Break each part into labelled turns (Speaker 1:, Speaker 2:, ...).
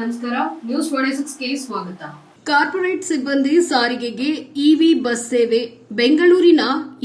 Speaker 1: ನಮಸ್ಕಾರ news forty ಸಿಕ್ಸ್ಗೆ ಸ್ವಾಗತ.
Speaker 2: Corporate ಸಿಬ್ಬಂದಿ ಸಾರಿಗೆಗೆ ಇವಿ ಬಸ್ ಸೇವೆ, ಬೆಂಗಳೂರಿನ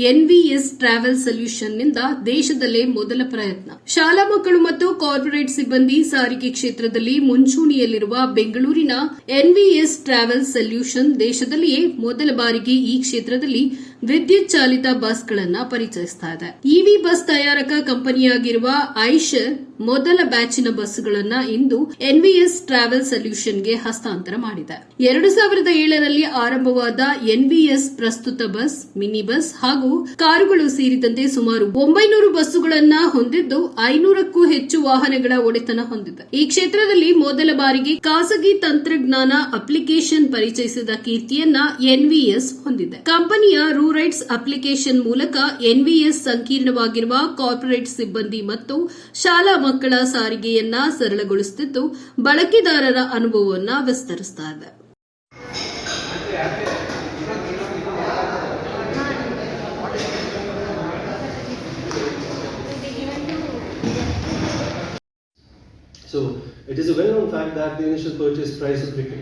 Speaker 2: ಎನ್ವಿಎಸ್ ಟ್ರಾವೆಲ್ ಸೊಲ್ಯೂಷನ್ನಿಂದ ದೇಶದಲ್ಲೇ ಮೊದಲ ಪ್ರಯತ್ನ. ಶಾಲಾ ಮಕ್ಕಳು ಮತ್ತು ಕಾರ್ಪೊರೇಟ್ ಸಿಬ್ಬಂದಿ ಸಾರಿಗೆ ಕ್ಷೇತ್ರದಲ್ಲಿ ಮುಂಚೂಣಿಯಲ್ಲಿರುವ ಬೆಂಗಳೂರಿನ ಎನ್ವಿಎಸ್ ಟ್ರಾವೆಲ್ ಸೊಲ್ಯೂಷನ್ ದೇಶದಲ್ಲಿಯೇ ಮೊದಲ ಬಾರಿಗೆ ಈ ಕ್ಷೇತ್ರದಲ್ಲಿ ವಿದ್ಯುತ್ ಚಾಲಿತ ಬಸ್ಗಳನ್ನು ಪರಿಚಯಿಸ್ತಾ ಇದೆ. ಇವಿ ಬಸ್ ತಯಾರಕ ಕಂಪನಿಯಾಗಿರುವ ಐಷರ್ ಮೊದಲ ಬ್ಯಾಚಿನ ಬಸ್ಗಳನ್ನು ಇಂದು ಎನ್ವಿಎಸ್ ಟ್ರಾವೆಲ್ ಸೊಲ್ಯೂಷನ್ಗೆ ಹಸ್ತಾಂತರ ಮಾಡಿದೆ. ಎರಡು ಸಾವಿರದ ಏಳರಲ್ಲಿ ಆರಂಭವಾದ ಎನ್ವಿಎಸ್ ಪ್ರಸ್ತುತ ಬಸ್, ಮಿನಿ ಬಸ್ ಹಾಗೂ ಕಾರುಗಳು ಸೇರಿದಂತೆ ಸುಮಾರು ಒಂಬೈನೂರು ಬಸ್ಸುಗಳನ್ನ ಹೊಂದಿದ್ದು ಐನೂರಕ್ಕೂ ಹೆಚ್ಚು ವಾಹನಗಳ ಒಡೆತನ ಹೊಂದಿದೆ. ಈ ಕ್ಷೇತ್ರದಲ್ಲಿ ಮೊದಲ ಬಾರಿಗೆ ಖಾಸಗಿ ತಂತ್ರಜ್ಞಾನ ಅಪ್ಲಿಕೇಶನ್ ಪರಿಚಯಿಸಿದ ಕೀರ್ತಿಯನ್ನ ಎನ್ವಿಎಸ್ ಹೊಂದಿದೆ. ಕಂಪನಿಯ ರೂರೈಟ್ಸ್ ಅಪ್ಲಿಕೇಶನ್ ಮೂಲಕ ಎನ್ವಿಎಸ್ ಸಂಕೀರ್ಣವಾಗಿರುವ ಕಾರ್ಪೊರೇಟ್ ಸಿಬ್ಬಂದಿ ಮತ್ತು ಶಾಲಾ ಮಕ್ಕಳ ಸಾರಿಗೆಯನ್ನ ಸರಳಗೊಳಿಸುತ್ತಿದ್ದು, ಬಳಕೆದಾರರ ಅನುಭವವನ್ನ ವಿಸ್ತರಿಸ್ತಾ ಇದೆ
Speaker 3: So, it is a well-known fact that the initial purchase price of cricket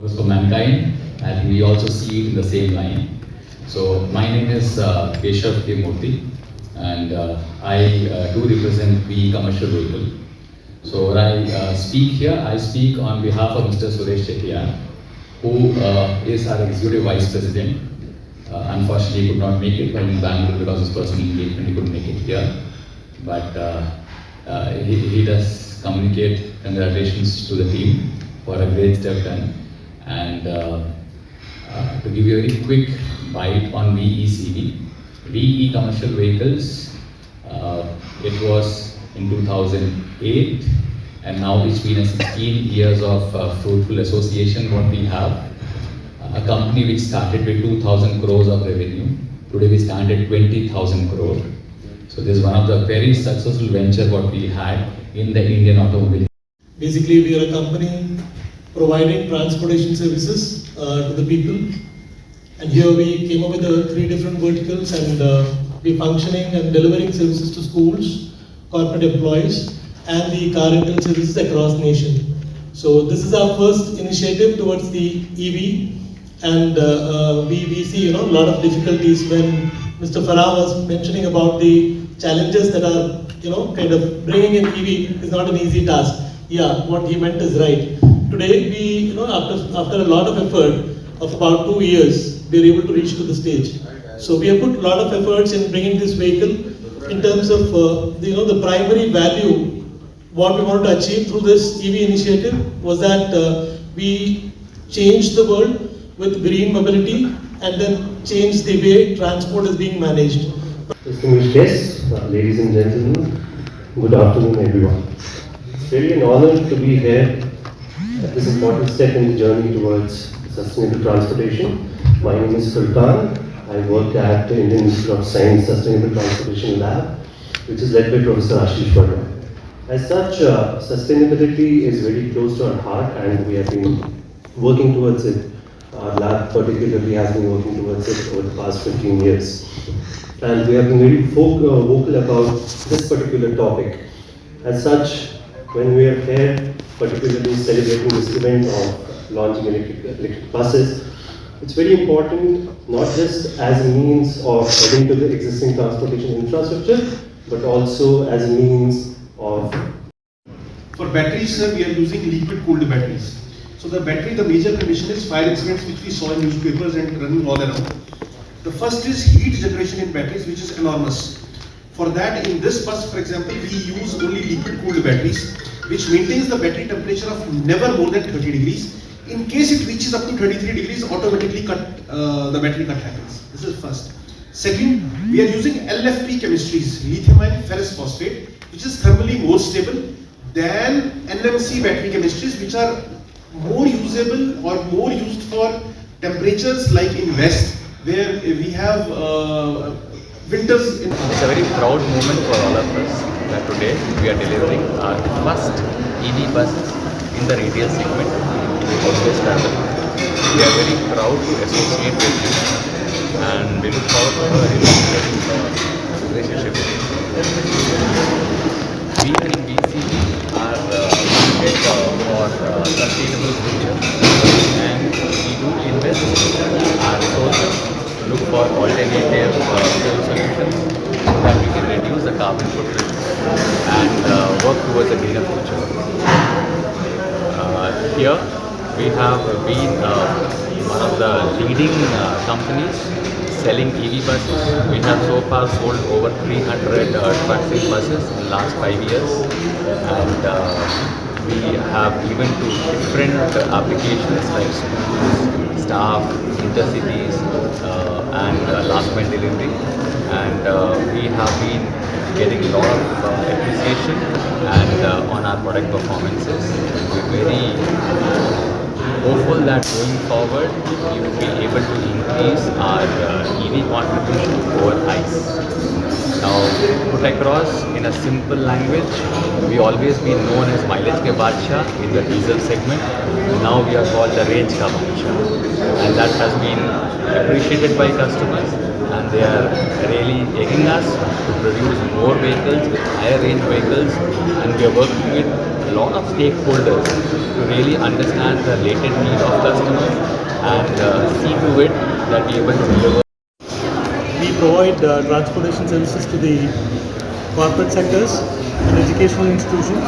Speaker 4: was for mankind, and we also see it in the same line. So my name is uh, Keshav. Murthy, and uh, I uh, do represent the commercial vehicle. So when I uh, speak here, I speak on behalf of Mr. Suresh Chettiar, who uh, is our executive vice president. Uh, unfortunately, he could not make it in Bangalore because his personal engagement. He couldn't make it here, but uh, uh, he, he does communicate congratulations to the team for a great step done. And uh, uh, to give you a very quick bite on VECV, VE commercial vehicles, uh, it was in 2008, and now it's been a 16 years of uh, fruitful association what we have. A company which started with 2,000 crores of revenue, today we stand at 20,000 crore. So this is one of the very successful venture what we had in the Indian automobile
Speaker 5: Basically, we are a company providing transportation services uh, to the people. And here we came up with the three different verticals and uh, we functioning and delivering services to schools, corporate employees, and the car rental services across the nation. So this is our first initiative towards the EV, and uh, uh, we, we see you know a lot of difficulties when Mr. Farah was mentioning about the challenges that are you know kind of bringing in EV is not an easy task. Yeah, what he meant is right. Today we you know after after a lot of effort of about two years we are able to reach to the stage. So we have put a lot of efforts in bringing this vehicle in terms of uh, the, you know the primary value what we wanted to achieve through this EV initiative was that uh, we change the world with green mobility and then change the way transport is being managed.
Speaker 3: Distinguished guests, ladies and gentlemen, good afternoon everyone. Really an honor to be here at this important step in the journey towards sustainable transportation. My name is Sultan. I work at the Indian Institute of Science Sustainable Transportation Lab, which is led by Professor Ashish Verma. As such, uh, sustainability is very close to our heart and we have been working towards it. Our lab particularly has been working towards it over the past 15 years. And we have been very uh, vocal about this particular topic. As such, when we are here, particularly celebrating this event of launching electric, electric buses, it's very important not just as a means of adding to the existing transportation infrastructure, but also as a means of
Speaker 6: For batteries, sir, we are using liquid cooled batteries. So the battery, the major condition is fire incidents which we saw in newspapers and running all around. The first is heat generation in batteries which is enormous. For that, in this bus, for example, we use only liquid cooled batteries, which maintains the battery temperature of never more than 30 degrees. In case it reaches up to 33 degrees, automatically cut uh, the battery cut happens. This is first. Second, we are using LFP chemistries, lithium ion ferrous phosphate, which is thermally more stable than NMC battery chemistries, which are more usable or more used for temperatures like in West, where we have uh, winters in.
Speaker 4: It's a very proud moment for all of us that today we are delivering our first EV bus in the retail segment in Always Travel. We are very proud to associate with you and we look forward to uh, relationship. We in BCG are committed uh, for uh, sustainable future and we do invest our resources look for alternative uh, solutions so that we can reduce the carbon footprint and uh, work towards a greener future. Uh, here we have been uh, one of the leading uh, companies selling EV buses. We have so far sold over 300 uh, buses in the last five years, and uh, we have even to different applications like schools, staff, intercities, uh, and uh, last mile delivery. And uh, we have been getting a lot of uh, appreciation and uh, on our product performances. We're very hopeful that going forward we will be able to increase our uh, EV contribution over ICE. Now, put across in a simple language, we always been known as mileage ke badshah in the diesel segment. Now we are called the range ka badshah, and that has been appreciated by customers, and they are really egging us to produce more vehicles with higher range vehicles, and we are working with a lot of stakeholders to really understand the latent need of customers and uh, see to it that we are able to deliver
Speaker 5: provide uh, transportation services to the corporate sectors and educational institutions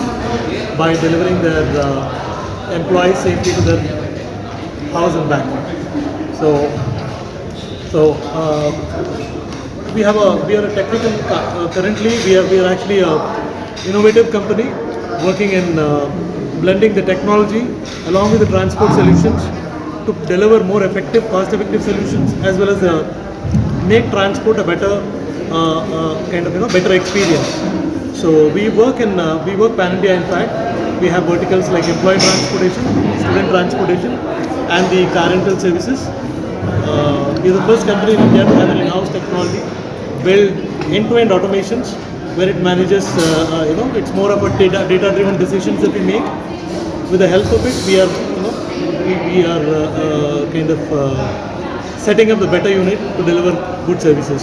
Speaker 5: by delivering their uh, employees safely to their house and back. So, so uh, we have a we are a technical uh, currently we are we are actually a innovative company working in uh, blending the technology along with the transport solutions to deliver more effective cost effective solutions as well as uh, make transport a better uh, uh, kind of you know better experience. So we work in uh, we work pan india in fact. We have verticals like employee transportation student transportation and the car rental services we are the first company in India to have an in-house technology, build end-to-end automations where it manages, uh, uh, you know, it's more of a data, data-driven decisions that we make. With the help of it, we are, you know, we, we are uh, kind of setting up the better unit to deliver good services.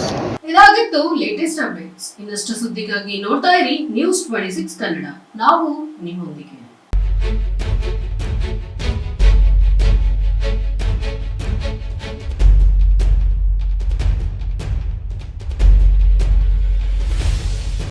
Speaker 2: ಇದಾಗಿತ್ತು latest updates ಇನ್ನಷ್ಟು ಸುದ್ದಿಗಾಗಿ ನೋಡ್ತಾ ಇರಿ news twenty six Kannada ನಾವು ನಿಮ್ಮೊಂದಿಗೆ.